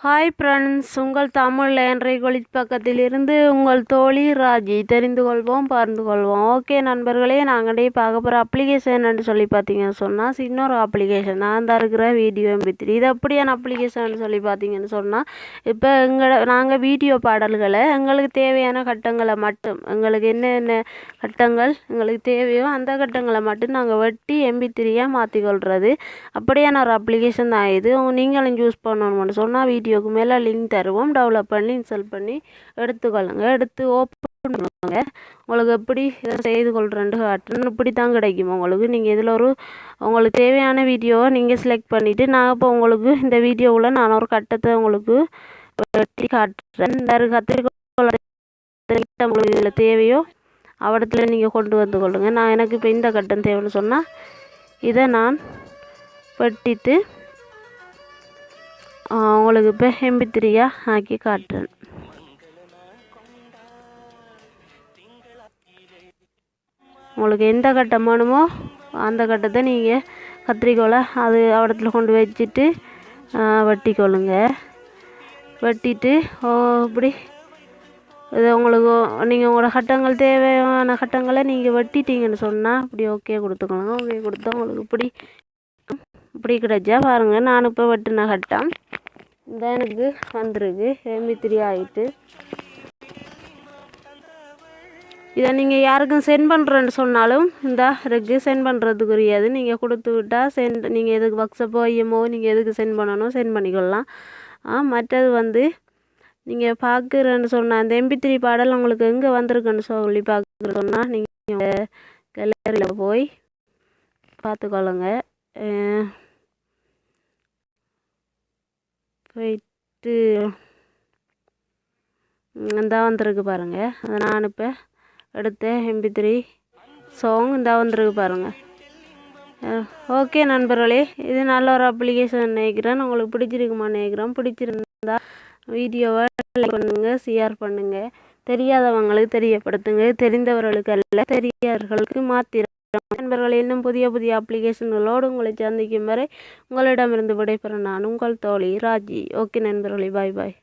Hi friends உங்கள் தமிழ் லேன்றை பக்கத்திலிருந்து உங்கள் தோழி ராஜி. தெரிந்து கொள்வோம் பகிர்ந்து கொள்வோம் ஓகே நண்பர்களே நாங்களே பார்க்க போகிற அப்ளிகேஷன் சொல்லி பார்த்தீங்கன்னு சொன்னால் இன்னொரு அப்ளிகேஷன் நான் தான் இருக்கிற வீடியோ எம்பி த்ரீ இது அப்படியான அப்ளிகேஷன் சொல்லி பார்த்தீங்கன்னு சொன்னால் இப்போ எங்களை நாங்கள் வீடியோ பாடல்களை எங்களுக்கு தேவையான கட்டங்களை மட்டும் எங்களுக்கு என்னென்ன கட்டங்கள் எங்களுக்கு தேவையோ அந்த கட்டங்களை மட்டும் நாங்கள் வெட்டி எம்பி த்ரீயாக மாற்றிக்கொள்கிறது அப்படியான ஒரு அப்ளிகேஷன் தான் இது. நீங்களும் யூஸ் பண்ணணும்னு சொன்னால் வீடியோ வீடியோக்கு மேலே லிங்க் தருவோம். டெவலப் பண்ணி இன்ஸ்டால் பண்ணி எடுத்துக்கொள்ளுங்க. எடுத்து ஓப்பன் பண்ணுவாங்க உங்களுக்கு எப்படி இதை செய்து கொள்கிறேன் காட்டுன்னு இப்படி தான் கிடைக்கும். உங்களுக்கு நீங்கள் இதில் ஒரு உங்களுக்கு தேவையான வீடியோவை நீங்கள் செலக்ட் பண்ணிவிட்டு நான் இப்போ உங்களுக்கு இந்த வீடியோவில் நான் ஒரு கட்டத்தை உங்களுக்கு வெட்டி காட்டுறேன். இந்த கத்திரிக்கோள் உங்களுக்கு இதில் தேவையோ அவடத்தில் நீங்கள் கொண்டு வந்து கொள்ளுங்கள் நான் எனக்கு இப்போ இந்த கட்டம் தேவைன்னு சொன்னால் இதை நான் வெட்டிட்டு உங்களுக்கு இப்போ எம்பி த்ரீயாக ஆக்கி காட்டுறேன். உங்களுக்கு எந்த கட்டம் வேணுமோ அந்த கட்டத்தை நீங்கள் கத்திரிக்கோலை அது இடத்துல கொண்டு வச்சுட்டு வெட்டிக்கொள்ளுங்க. வெட்டிட்டு இப்படி. இது உங்களுக்கு நீங்கள் உங்களோட கட்டங்கள் தேவையான கட்டங்களை நீங்கள் வெட்டிட்டீங்கன்னு சொன்னால் இப்படி ஓகே கொடுத்துக்கோங்க. ஓகே கொடுத்தா உங்களுக்கு இப்படி இப்படி கிடைச்சா பாருங்கள் நான் இப்போ வெட்டின கட்டம். இந்த எனக்கு வந்துருக்கு. எம்பி த்ரீ ஆகிட்டு இதை நீங்கள் யாருக்கும் சென்ட் பண்ணுறேன்னு சொன்னாலும் இந்த ரெக்கு சென்ட் பண்ணுறதுக்குரியது நீங்கள் கொடுத்து விட்டால் சென்ட் நீங்கள் எதுக்கு வாட்ஸ்அப்போ ஐஎம்ஓ நீங்கள் எதுக்கு சென்ட் பண்ணணும் சென்ட் பண்ணிக்கொள்ளலாம். மற்றது வந்து நீங்கள் பார்க்குறேன்னு சொன்னால் அந்த எம்பி த்ரீ பாடல் உங்களுக்கு எங்கே வந்திருக்குன்னு சொல்லி பார்க்குற சொன்னால் நீங்கள் கேலரியில் போய் பார்த்துக்கொள்ளுங்க. போயிட்டு இந்தா வந்திருக்கு பாருங்கள் அதை நான் இப்போ எடுத்த எம்பி த்ரீ சாங் இந்தா வந்திருக்கு பாருங்கள் ஓகே நண்பர்களே இது நல்ல ஒரு அப்ளிகேஷன் நினைக்கிறேன். உங்களுக்கு பிடிச்சிருக்குமா நினைக்கிறேன். பிடிச்சிருந்தா வீடியோவை லைக் பண்ணுங்கள் ஷேர் பண்ணுங்கள் தெரியாதவங்களுக்கு தெரியப்படுத்துங்க. தெரிந்தவர்களுக்கு அல்ல தெரியாதவர்களுக்கு மாத்திர நண்பர்கள் இன்னும் புதிய புதிய அப்ளிகேஷன்களோடு உங்களை சந்திக்கும் வரை உங்களிடமிருந்து விடைபெற நான் உங்கள் தோழி ராஜி. ஓகே நண்பர்களே பாய் பாய்